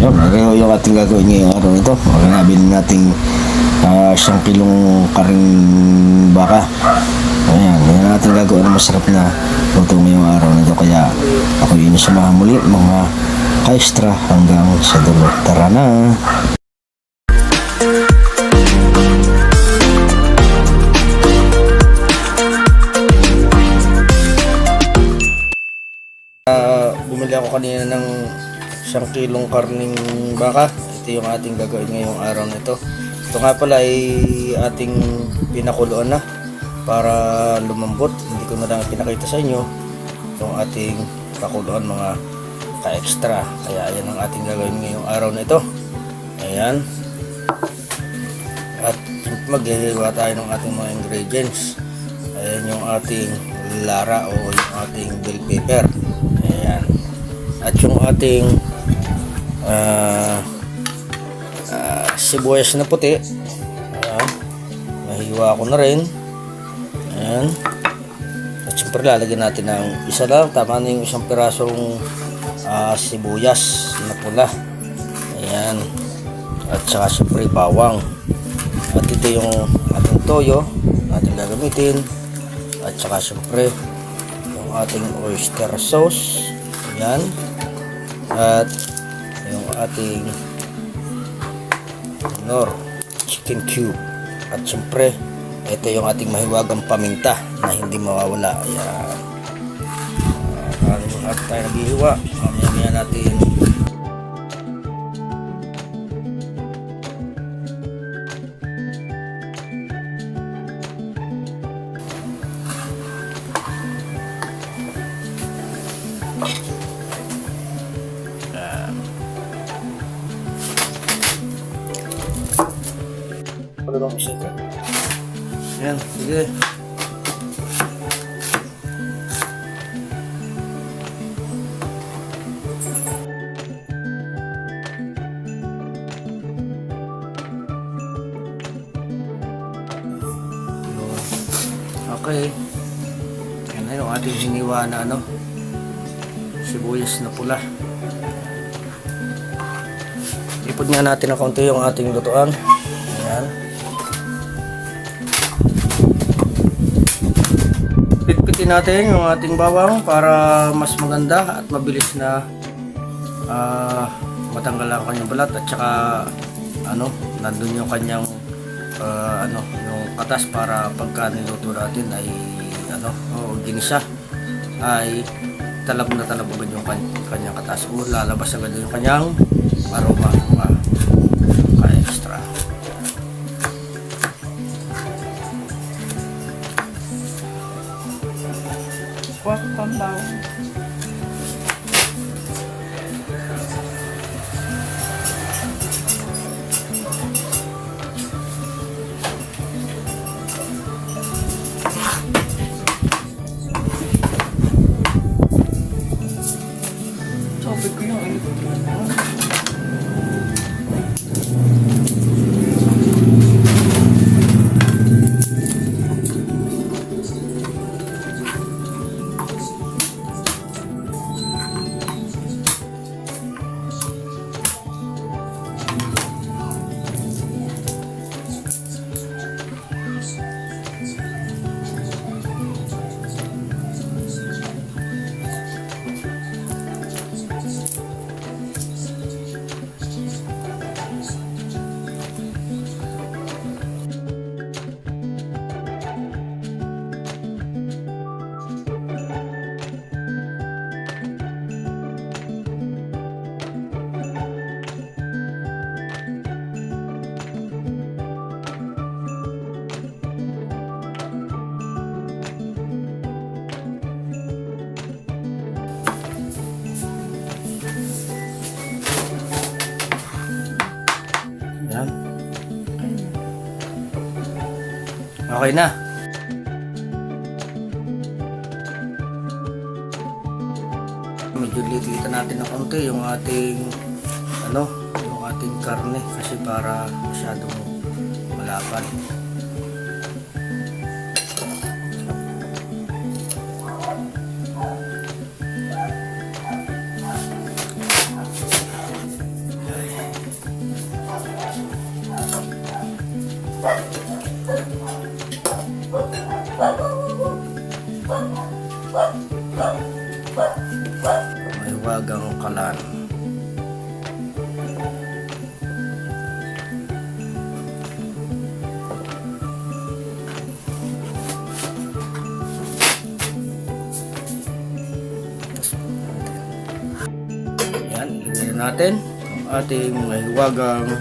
Yun, okay, yung ating gagawin ngayong araw nito. Okay, nabili nating ah, siyang kilong karing baka. Ayan, yan ang ating gagawin na masarap na luto ngayong araw nito. Kaya ako yun samahan muli mga ka-extra hanggang sa dulo. Tara na! Bumili ako kanina ng isang kilong karning baka. Ito yung ating gagawin ngayong araw na ito. Nga pala ay ating pinakuluan na para lumambot. Hindi ko na lang pinakita sa inyo yung ating pakuluan mga ka-extra. Kaya ayan ang ating gagawin ngayong araw na ito. Ayan. At maghihiwa tayo ng ating mga ingredients. Ayan yung ating lara o yung ating bell pepper. Ayan. At yung ating ah ah, sibuyas na puti. Ayan. Nahiwa ko na rin. Ayan. At syempre lalagyan natin ng isa lang. Tama na yung isang pirasong ah, sibuyas na pula. Ayan. At saka syempre bawang. At ito yung ating toyo na ating gagamitin. At saka syempre yung ating oyster sauce. Ayan. At yung ating nor chicken cube. At syempre ito yung ating mahiwagang paminta na hindi mawawala. Ayan. Uh, at tayo naghihiwa. Mamaya natin sige. Okay. Yan na yung ating hiniwa na ano. Sibuyas na pula. Ipod nga natin na konti yung ating lutuan. Ayan. Natin yung ating bawang para mas maganda at mabilis na ah, matanggal ang kanyang balat at saka ano, nandun yung kanyang ah, ano, yung katas para pagka niluto natin ay ano, o ginisa ay talab na talab agad yung kan- kanyang katas o lalabas agad yung kanyang aroma mga ka-extra. Okay na. Medyo lilitan natin ng konti yung ating ano, yung ating karne kasi para masyadong Mahiwagang kalan. Yan, natin ang ating mahiwagang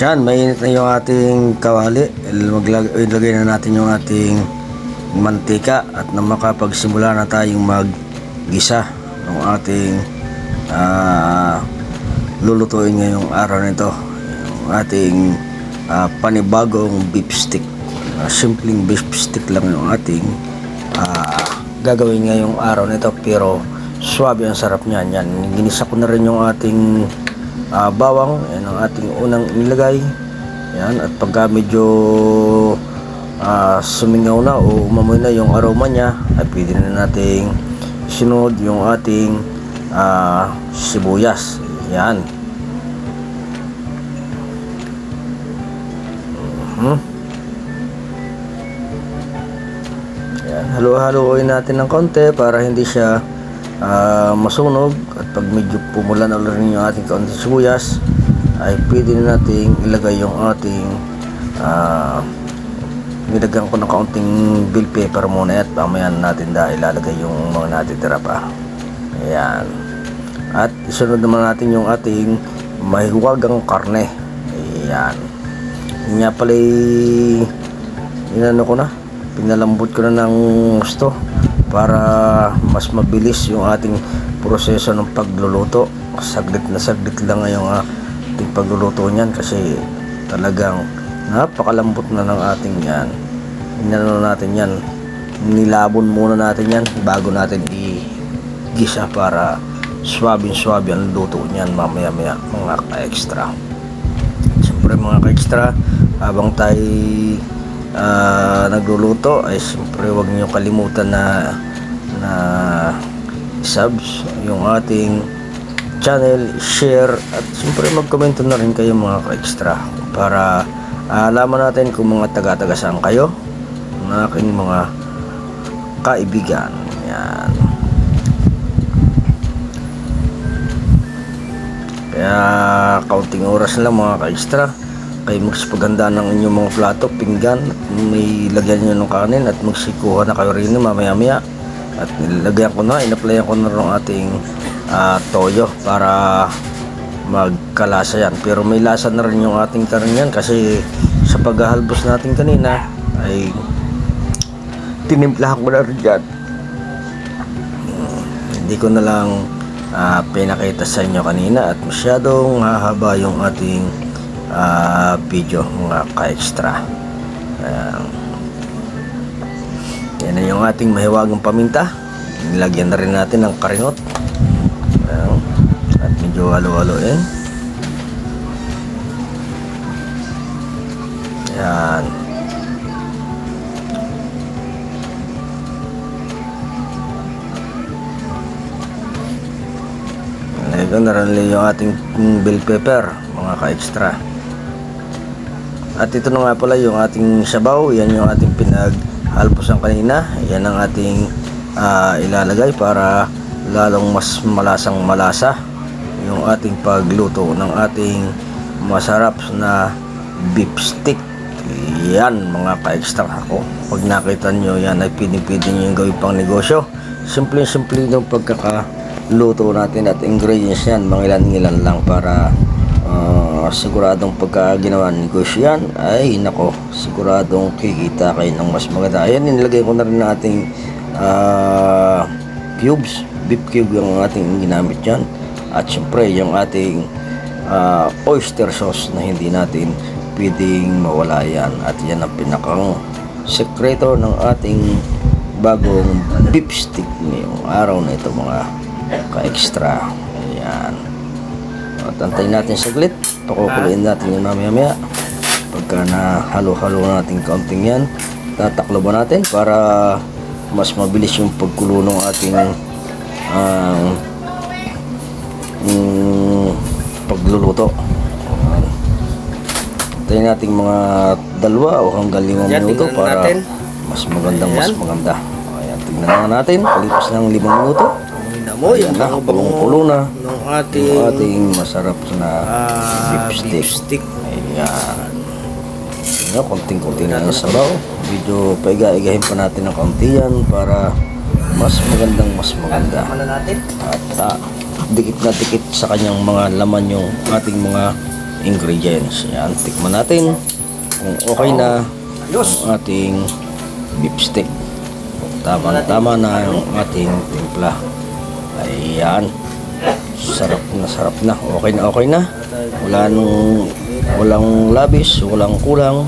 Diyan, mainit na yung ating kawali. Maglag na natin yung ating mantika at na makapagsimula na tayong maggisa ng ating ah, lulutuin ngayong araw nito. Yung ating ah, panibagong beef stick. Ah, simpleng beef stick lang yung ating ah, gagawin ngayong araw nito pero swabe ang sarap niyan. Yan, ginisa ko na rin yung ating ah, bawang. Yan ang ating unang inilagay. Yan, at pagka medyo ah, sumingaw na o umamoy na yung aroma niya, ay pwede na nating sinunod yung ating ah, sibuyas. Yan. Mhm. Yan, halo-haloin natin ng konti para hindi siya ah, masunog at pag medyo pumula na ulit yung ating kaunti sibuyas ay pwede na nating ilagay yung ating ah, nilagyan ko ng kaunting bell pepper muna at mamaya natin dahil ilalagay yung mga natitira pa. Ayan. At isunod naman natin yung ating mahiwagang karne. Ayan. Yun nga pala inano ko na pinalambot ko na ng gusto para mas mabilis yung ating proseso ng pagluluto. Saglit na saglit lang ngayong ating pagluluto niyan kasi talagang napakalambot na ng ating yan. Inano natin yan. Nilabon muna natin yan bago natin i-gisa para swabing swabe ang luto niyan mamaya maya mga ka-extra. Siyempre mga ka-extra habang tayo ah, nagluluto ay siyempre huwag niyo kalimutan na na subs yung ating channel, share at siyempre magkomento na rin kayo mga ka-extra para ah, alaman natin kung mga taga-taga saan kayo ng aking mga kaibigan. Yan. Kaya kaunting oras lang mga ka-extra kayo magsipaganda ng inyong mga plato, pinggan may lagyan nyo ng kanin at magsikuha na kayo rin mamaya maya at nilagyan ko na, inaplayan ko na ang ating ah, toyo para magkalasa yan. Pero may lasa na rin yung ating kanin yan kasi sa paghahalbos natin kanina ay tinimplahan ko na rin dyan hindi ko na lang ah, pinakita sa inyo kanina at masyadong hahaba yung ating ah, video mga ka-extra Ayan. yan na yung ating mahiwagang paminta nilagyan na rin natin ng karinot Ayan. at medyo halo-haloin yan Ito na rin yung ating bell pepper, mga ka-extra. At ito na nga pala yung ating sabaw, yan yung ating pinaghalposan kanina. Yan ang ating ah, ilalagay para lalong mas malasang malasa yung ating pagluto ng ating masarap na beef stick. Yan mga ka-extra ako. Pag nakita nyo yan ay pinipili nyo yung gawin pang negosyo. Simple-simple yung pagkakaluto natin at ingredients yan. Mga ilan-ilan lang para ah, siguradong pagka ginawa negosyo yan ay nako siguradong kikita kayo ng mas maganda. Ayan nilagay ko na rin ng ating ah, cubes. Beef cube yung ating ginamit yan. At syempre yung ating ah, oyster sauce na hindi natin pwedeng mawala yan at yan ang pinakang sekreto ng ating bagong beef stick ngayong araw na ito mga ka-extra ayan at antayin natin saglit pakukuluin natin yung mamaya maya pagka na halo-halo natin kaunting yan tatakloban natin para mas mabilis yung pagkulo ng ating ah, mm, pagluluto. Tayo natin mga dalawa o hanggang limang minuto para natin. mas magandang mas maganda. Ayan, tignan na natin. Palipas ng limang minuto. Namoy, Ayan na, ang pulong-pulo na. ng ating, Yung ating masarap na ah, beef stick. Ayan. Tingnan, konting-konti na yung sabaw. Medyo paiga-igahin pa natin ng konti yan para mas magandang mas maganda. At ah, dikit na dikit sa kanyang mga laman yung ating mga ingredients. Yan, tikman natin kung okay na ang ating beef stick. Tama-tama na yung ating timpla. Ayan. Sarap na sarap na. Okay na okay na. Wala nung walang labis, walang kulang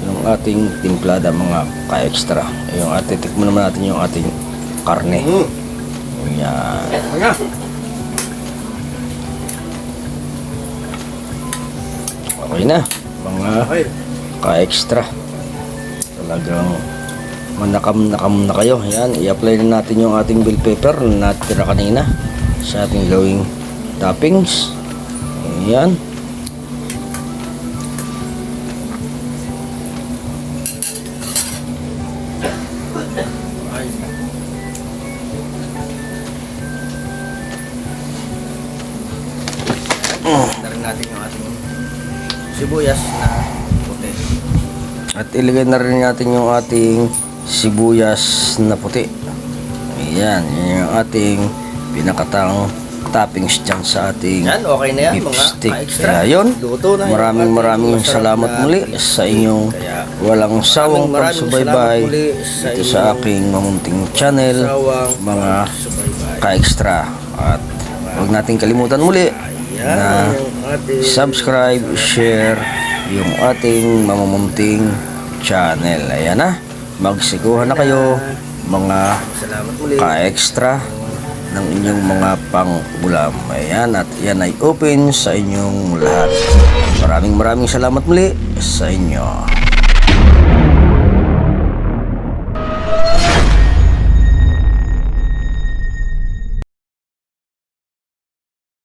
yung ating timplada mga ka-extra. Yung ating tikman naman natin yung ating karne. Ayan. Okay na. Mga ka-extra. Talagang manakam-nakam na kayo. Ayan, i-apply na natin yung ating bell pepper na natira kanina sa ating gawing toppings. Ayan. Na rin natin yung ating sibuyas na puti. At ilagay na rin natin yung ating sibuyas na puti. Ayan, yan yung ating pinakatang toppings dyan sa ating Yan, okay na yan beef mga stick. ka-extra. Kaya yun, Luto na maraming maraming salamat muli sa inyong Kaya, walang sawang pagsubaybay dito sa aking mamunting channel mga ka-extra at huwag natin kalimutan muli na subscribe, share yung ating mamumunting channel. Ayan na, magsikuhan na kayo mga ka-extra ng inyong mga pang-ulam. Ayan, at yan ay open sa inyong lahat. Maraming maraming salamat muli sa inyo.